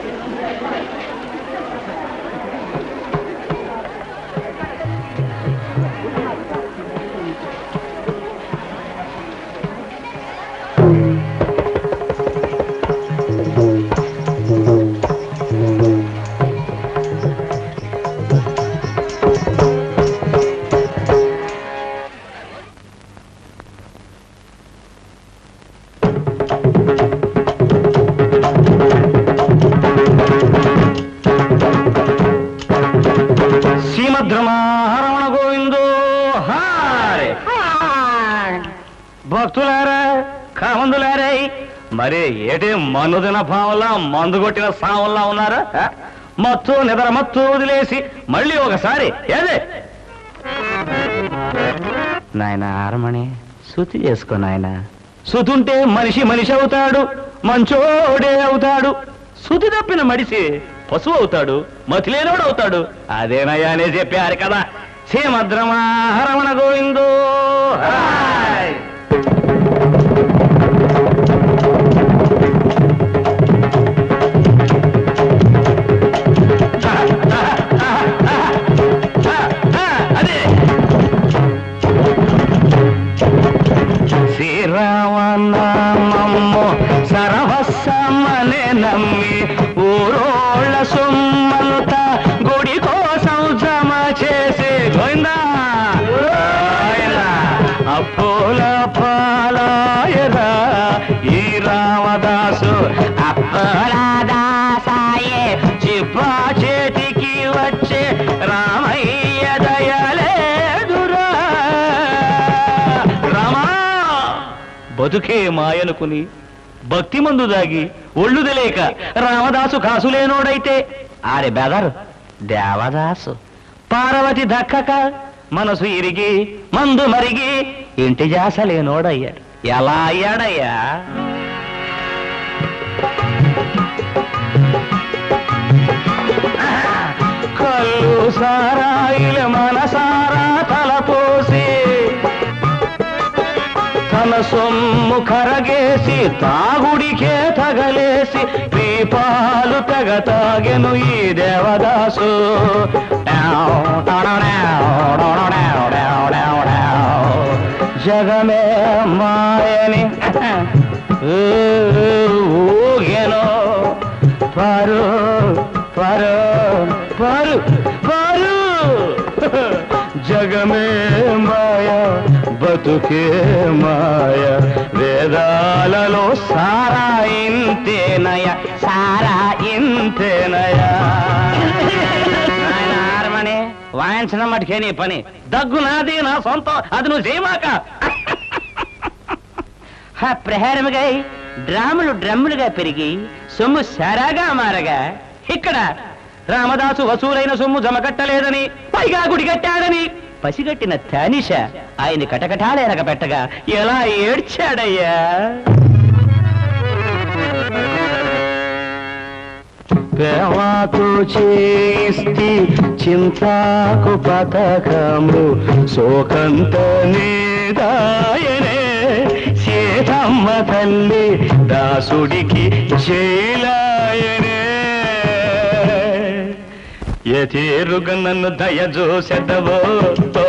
శ్రీమద్రమారమణ భక్తులారా కామందులారా మరి ఏటి మనుదిన తిన మందు కొట్టిన సావుల్లా ఉన్నారా? మత్తు నిద్ర మత్తు వదిలేసి మళ్ళీ ఒకసారి ఏదే? నాయన ఆరమణి శుతి చేసుకో నాయన. శుతుంటే మనిషి మనిషి అవుతాడు మంచోడే అవుతాడు. శుతి తప్పిన మడిసి పశువు అవుతాడు మతిలేనోడు అవుతాడు. అదేనయ్యా అనే చెప్పారు కదా శ్రీమద్రమారమణ గోవిందో. బతుకే మాయనుకుని భక్తి మందు దాగి ఒళ్ళు తెలియక రామదాసు కాసులేనోడైతే. ఆరే బెదరు దేవదాసు పార్వతి దక్కక మనసు ఇరిగి మందు మరిగి ఇంటి జాసలేనోడయ్యాడు ఎలా అయ్యాడయ్యా? కళ్ళు సారాయిల మనస సొమ్ము కరగేసి తాగుడికే తగలేసి దీపాలు తెగ తాగెను ఈ దేవదాసు. జగమే మాయని ఊగెను. పరు పరు పరు పరు. జగమే బ్రతుకే మాయ. వేదాలలో సారా ఇంతేనయ సారా ఇంతేనయ. వాయించడం మటుకే నీ పని. దగ్గు నాది నా సొంతం అది నువ్వు చేయమాక. ప్రహారముగా డ్రాములు డ్రమ్ములుగా పెరిగి సొమ్ము సారాగా మారగా ఇక్కడ రామదాసు వసూలైన సొమ్ము జమకట్టలేదని పైగా గుడి కట్టాడని. పసిగట్టిన తానిష ఆయన కటకటాలేనక పెట్టగా ఎలా ఏడ్చాడయ్యా? పేవాతో చేస్తి చింతాకు పథకము శోకంత నేదాయనే సీతమ్మ తల్లి దాసుడికి జైలాయనే. ఎతేరుగా నన్ను దయజూసెదవో ఓ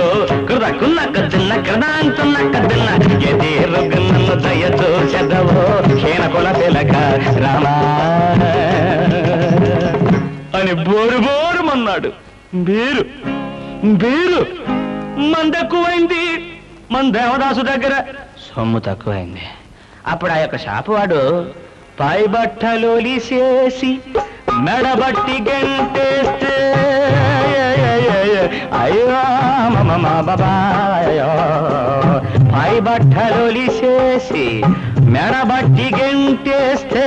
ఓ కృదకున్న కదిన్న కృదాంతున్న కదిన్న ఎతేరుగా నన్ను దయజూసెదవో క్షీణ కుల పిలక రామా. అని బోరు బోరుమన్నాడు బీరు బీరు మందెక్కువైంది. మన దేవదాసు దగ్గర సొమ్ము తక్కువైంది. అప్పుడు ఆ యొక్క షాపువాడు పై బట్టలు చేసి మెడబట్టి గంటేస్తే అయ్యో మమ బాబాయో పై బట్టలొలిసేసి మెడబట్టి గంటేస్తే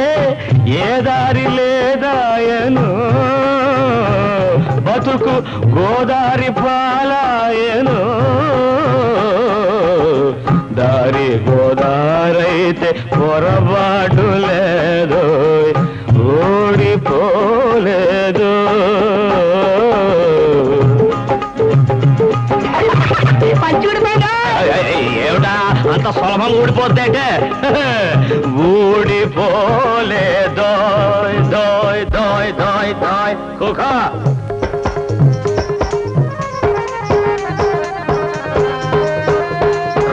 ఏ దారి లేదాయను. బతుకు గోదారి పాలాయను. దారి గోదారైతే పొరపాటు లేదో. సొలభం ఊడిపోతే ఊడిపోద్దంటే? ఊడిపోలే దోయ్ దోయ్ దోయ్ దోయ్ దోయ్ కుక.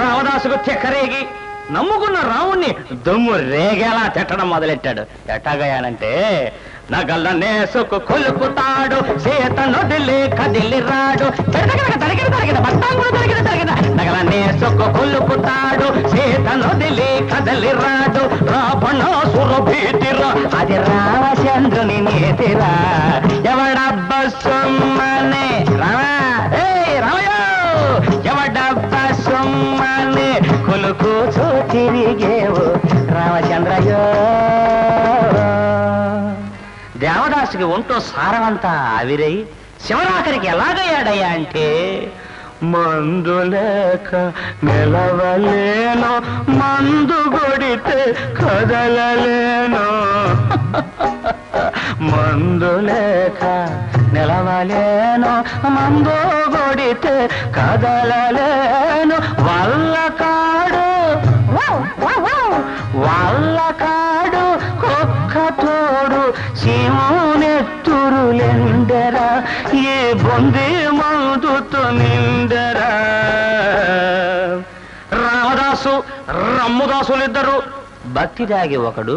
రామదాసుకు చెక్కరేగి నమ్ముకున్న రాముణ్ణి దుమ్ము రేగేలా తిట్టడం మొదలెట్టాడు. ఎట్టాగయానంటే నగల నేసుకు కొలుపుతాడు చేత నొదిలి కదిలిరాడు నగల నేసుకు కొలుపుతాడు చేత నొదిలి కదలిరాడు. రాడు రావణాసుర భీతిరా అది రామచంద్రుని నేతిరా. ఎవడబ్బ సొమ్మనే రామా ఏయ్ రామయ్య ఎవడబ్బ సొమ్మనే కొలుకూచు తిరిగేవు రామచంద్రయ్యో దేవదాసుకి ఒంటో సారమంతా ఆవిరై శివరాఖరికి ఎలాగయ్యాడయ్యా అంటే మందు లేక నిలవలేను మందు కొడితే కదలలేను. మందు లేక నిలవలేను మందు కొడితే కదలలేను. వల్ల కాడు వాళ్ళ ఊరులెందరా ఏ బొందే మందుతో నిందరా రామదాసు రమ్ముదాసులిద్దరు భక్తి దాగి ఒకడు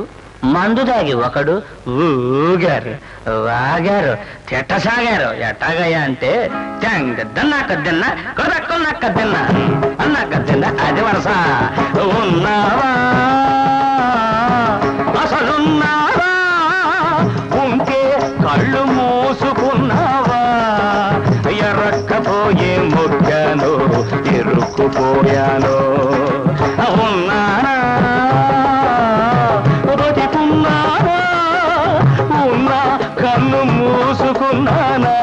మందు దాగి ఒకడు ఊగారు వాగారు తిట్టసాగారు. ఎట్టాగయ్యా అంటే తెంగద్దన్నా కద్దన్నా కొదక్కున్నా కద్దన్నా అన్నాక కద్దన్నా అది వరస ఉన్నావా? అసలున్నావా? కళ్ళు మూసుకున్నావా? ఎరక్కపోయే మొగ్గను ఇరుక్కుపోయాను. ఉన్నానా? బతికున్నానా ఉన్నా కన్ను మూసుకున్నానా?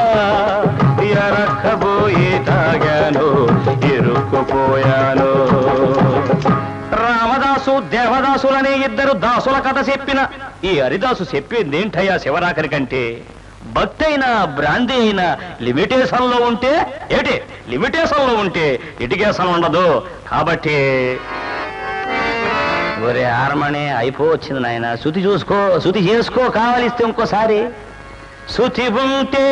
ఎరక్కబోయి తాగాను ఎరుక్కుపోయా దేవదాసులనే ఇద్దరు దాసుల కథ చెప్పిన. ఈ హరిదాసు చెప్పింది ఏంటయ్యా శివరాకరి కంటే? భక్తి అయినా బ్రాంతి అయినా లిమిటేషన్లో ఉంటే ఏటి లిమిటేషన్లో ఉంటే ఇటికేషన్ ఉండదు. కాబట్టి ఒరే ఆరమణి అయిపోవచ్చింది నాయన. శుతి చూసుకో శుతి చేసుకో కావాలిస్తే ఇంకోసారి. శుతి ఉంటే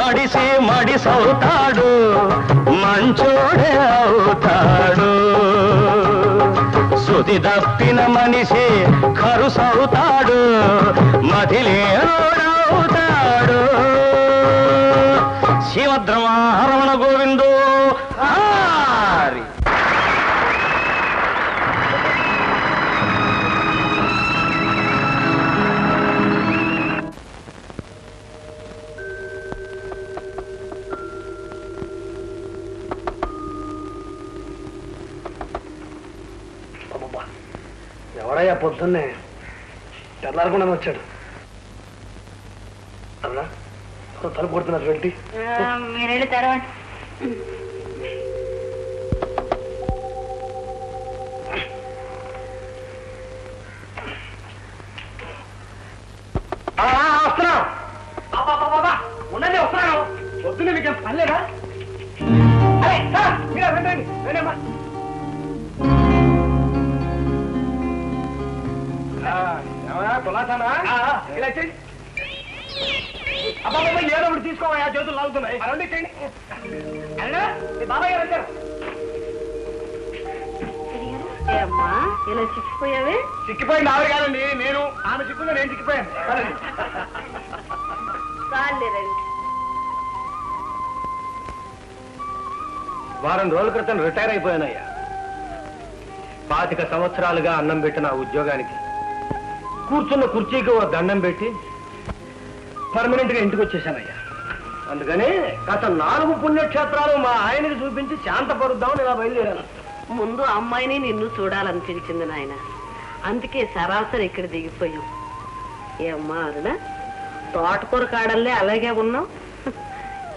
మడిసి మడిసవుతాడు మంచోడే అవుతాడు. శృతి తప్పిన మనిషి కరుసవుతాడు ఎవడయ్యా పొద్దున్నే తెల్లారకుండా వచ్చాడు. అన్నా తలుపు కొడుతున్నారు వెళ్ళి మీరు వెళ్ళి తెరవండి. వస్తున్నా. ఉండండి వస్తున్నాను. పొద్దున్నే మీకేం పనిలేదా అరే, సార్, మీరే రండి, రండి, రండి అమ్మా. ఆ, ఏమయ్యా, కులాసానా? ఇలా చేయండి. అబ్బబ్బబ్బ, ఏదో ఒకటి తీసుకోవా చేతులు లాగుతున్నాయి రండి చేయండి అన్నా, మీ బాబాయ్ గారు వచ్చారు అమ్మా ఇలా చిక్కిపోయావే చిక్కిపోయింది ఆవిడ కాదండి నేను ఆమె చిక్కుందో నేను చిక్కిపోయాను పదండి. వారం రోజుల క్రితం రిటైర్ అయిపోయానయ్యా పాతిక సంవత్సరాలుగా అన్నం పెట్టిన ఉద్యోగానికి కూర్చున్న కుర్చీకి ఓ దండం పెట్టి పర్మనెంట్గా ఇంటికి వచ్చేసానయ్యా. అందుకని గత నాలుగు పుణ్యక్షేత్రాలు మా ఆయనకి చూపించి శాంతపరుద్దామని ఇలా బయలుదేరాను. ముందు అమ్మాయిని నిన్ను చూడాలనిపించింది నాయన. అందుకే సరాసరి ఇక్కడ దిగిపోయాం ఏమ్మా అరుణ తోటకూర కాడల్లే అలాగే ఉన్నాం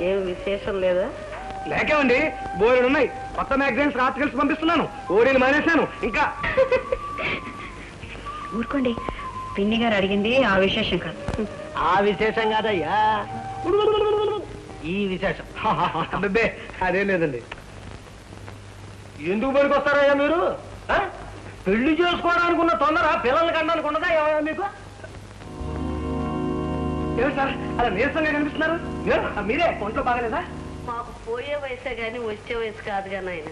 ఏం విశేషం లేదా? లేకేమండి బోర్డు ఉన్నాయి. కొత్త మ్యాగజైన్స్ రాత్రికల్సి పంపిస్తున్నాను. ఓడీలు మానేశాను. ఇంకా ఊరుకోండి. పిన్ని గారు అడిగింది ఆ విశేషం కాదు. ఆ విశేషం కాదయ్యా. ఈ విశేషం. అబ్బే అదేం లేదండి. ఎందుకు పనికి వస్తారయ్యా మీరు? ఆ? పెళ్ళి చేసుకోవడానికి ఉన్న తొందర పిల్లల్ని కనడానికి ఉండదా ఏమయ్యా మీకు? ఏమి సార్ అలా నీరసంగా కనిపిస్తున్నారు? మీరే ఒంట్లో బాగలేదా? మాకు పోయే వయసే గాని వచ్చే వయసు కాదుగా నాయన.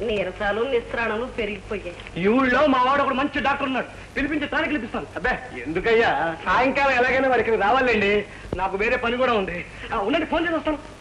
నీరసాలు నిస్త్రాణలు పెరిగిపోయాయి. ఈ ఊళ్ళో మా వాడు ఒకడు మంచి డాక్టర్ ఉన్నాడు. పిలిపించి తానికి పిలిపిస్తాను. అబ్బే ఎందుకయ్యా? సాయంకాలం ఎలాగైనా వారికి రావాలండి. నాకు వేరే పని కూడా ఉంది. ఆ, ఉండండి ఫోన్ చేసి వస్తాను.